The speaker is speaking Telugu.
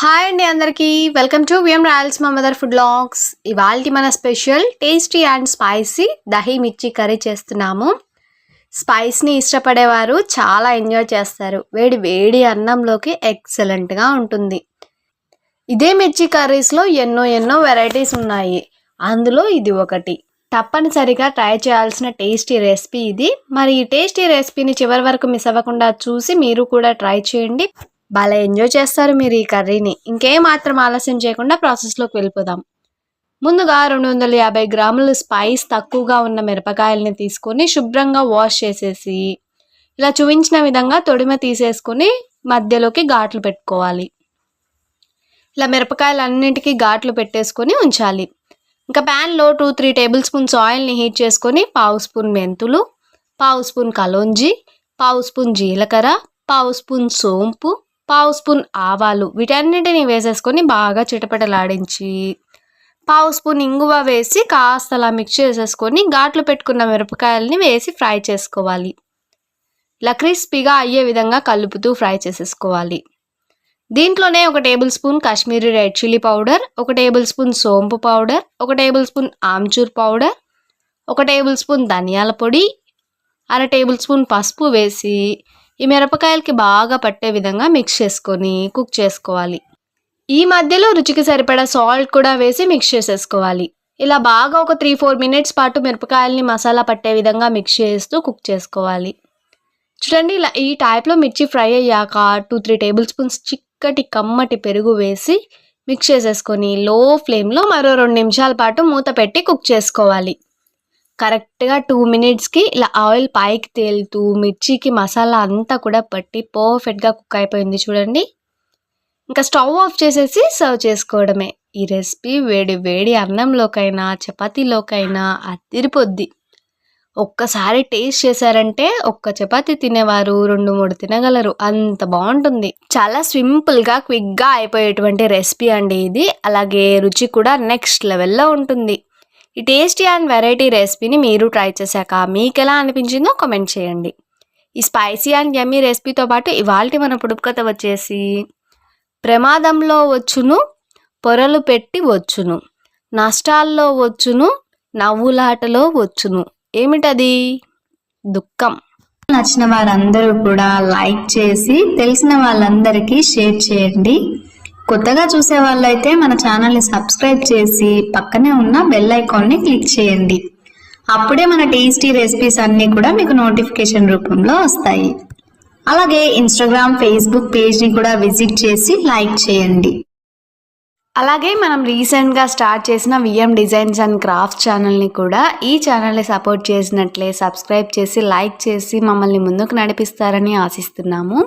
హాయ్ అండి అందరికీ. వెల్కమ్ టు విఎం రాయల్స్ మా మదర్ ఫుడ్ లాగ్స్. ఇవాళ మన special tasty and spicy dahi mirchi curry చేస్తున్నాము. స్పైస్ని ఇష్టపడేవారు చాలా ఎంజాయ్ చేస్తారు. వేడి వేడి అన్నంలోకి ఎక్సలెంట్గా ఉంటుంది. ఇదే మిర్చి కర్రీస్లో ఎన్నో ఎన్నో వెరైటీస్ ఉన్నాయి. అందులో ఇది ఒకటి. తప్పనిసరిగా ట్రై చేయాల్సిన టేస్టీ రెసిపీ ఇది. మరి ఈ టేస్టీ రెసిపీని చివరి వరకు మిస్ అవ్వకుండా చూసి మీరు కూడా ట్రై చేయండి. భలే ఎంజాయ్ చేస్తారు మీరు ఈ కర్రీని. ఇంకేమాత్రం ఆలస్యం చేయకుండా ప్రాసెస్లోకి వెళ్ళిపోదాం. ముందుగా రెండు వందల యాభై గ్రాములు స్పైస్ తక్కువగా ఉన్న మిరపకాయలని తీసుకొని శుభ్రంగా వాష్ చేసేసి ఇలా చూపించిన విధంగా తొడిమ తీసేసుకొని మధ్యలోకి ఘాట్లు పెట్టుకోవాలి. ఇలా మిరపకాయలు అన్నింటికి ఘాట్లు పెట్టేసుకొని ఉంచాలి. ఇంకా ప్యాన్లో టూ త్రీ టేబుల్ స్పూన్స్ ఆయిల్ని హీట్ చేసుకొని పావు స్పూన్ మెంతులు పావు స్పూన్ కలోంజి పావు స్పూన్ జీలకర్ర పావు స్పూన్ సోంపు పావు స్పూన్ ఆవాలు వీటన్నిటిని వేసేసుకొని బాగా చిటపటలాడించి పావు స్పూన్ ఇంగువ వేసి కాస్త అలా మిక్స్ చేసేసుకొని ఘాట్లు పెట్టుకున్న మిరపకాయలని వేసి ఫ్రై చేసుకోవాలి. ఇలా క్రిస్పీగా అయ్యే విధంగా కలుపుతూ ఫ్రై చేసేసుకోవాలి. దీంట్లోనే ఒక tablespoon Kashmiri red chilli powder ఒక టేబుల్ స్పూన్ సోంపు పౌడర్ ఒక టేబుల్ స్పూన్ ఆమ్చూర్ పౌడర్ ఒక టేబుల్ స్పూన్ ధనియాల పొడి అర టేబుల్ స్పూన్ పసుపు వేసి ఈ మిరపకాయలకి బాగా పట్టే విధంగా మిక్స్ చేసుకొని కుక్ చేసుకోవాలి. ఈ మధ్యలో రుచికి సరిపడా సాల్ట్ కూడా వేసి మిక్స్ చేసేసుకోవాలి. ఇలా బాగా ఒక త్రీ ఫోర్ మినిట్స్ పాటు మిరపకాయల్ని మసాలా పట్టే విధంగా మిక్స్ చేస్తూ కుక్ చేసుకోవాలి. చూడండి ఇలా ఈ టైప్లో మిర్చి ఫ్రై అయ్యాక టూ త్రీ టేబుల్ స్పూన్స్ చిక్కటి కమ్మటి పెరుగు వేసి మిక్స్ చేసేసుకొని లో ఫ్లేమ్లో మరో రెండు నిమిషాల పాటు మూత పెట్టి కుక్ చేసుకోవాలి. కరెక్ట్గా టూ మినిట్స్కి ఇలా ఆయిల్ పైకి తేలుతూ మిర్చికి మసాలా అంతా కూడా పట్టి పర్ఫెక్ట్గా కుక్ అయిపోయింది చూడండి. ఇంకా స్టవ్ ఆఫ్ చేసేసి సర్వ్ చేసుకోవడమే. ఈ రెసిపీ వేడి వేడి అన్నంలోకైనా చపాతీలోకైనా అదిరిపోద్ది. ఒక్కసారి టేస్ట్ చేశారంటే ఒక్క చపాతీ తినేవారు రెండు మూడు తినగలరు. అంత బాగుంటుంది. చాలా సింపుల్గా క్విక్గా అయిపోయేటువంటి రెసిపీ అండి ఇది. అలాగే రుచి కూడా నెక్స్ట్ లెవెల్లో ఉంటుంది. ఈ టేస్టీ అండ్ వెరైటీ రెసిపీని మీరు ట్రై చేశాక మీకు ఎలా అనిపించిందో కామెంట్ చేయండి. ఈ స్పైసీ అండ్ యమ్మీ రెసిపీతో పాటు ఇవాళ మన పుడుపుకథ వచ్చేసి ప్రమాదంలో వచ్చును పొరలు పెట్టి వచ్చును నష్టాల్లో వచ్చును నవ్వులాటలో వచ్చును. ఏమిటది? దుఃఖం. నచ్చిన వారందరూ కూడా లైక్ చేసి తెలిసిన వాళ్ళందరికీ షేర్ చేయండి. కొత్తగా చూసే వాళ్ళైతే మన ఛానల్ని సబ్స్క్రైబ్ చేసి పక్కనే ఉన్న బెల్ ఐకాన్ని క్లిక్ చేయండి. అప్పుడే మన టేస్టీ రెసిపీస్ అన్నీ కూడా మీకు నోటిఫికేషన్ రూపంలో వస్తాయి. అలాగే ఇన్స్టాగ్రామ్ ఫేస్బుక్ పేజ్ని కూడా విజిట్ చేసి లైక్ చేయండి. అలాగే మనం రీసెంట్గా స్టార్ట్ చేసిన విఎం డిజైన్స్ అండ్ క్రాఫ్ట్స్ ఛానల్ని కూడా ఈ ఛానల్ని సపోర్ట్ చేసినట్లే సబ్స్క్రైబ్ చేసి లైక్ చేసి మమ్మల్ని ముందుకు నడిపిస్తారని ఆశిస్తున్నాము.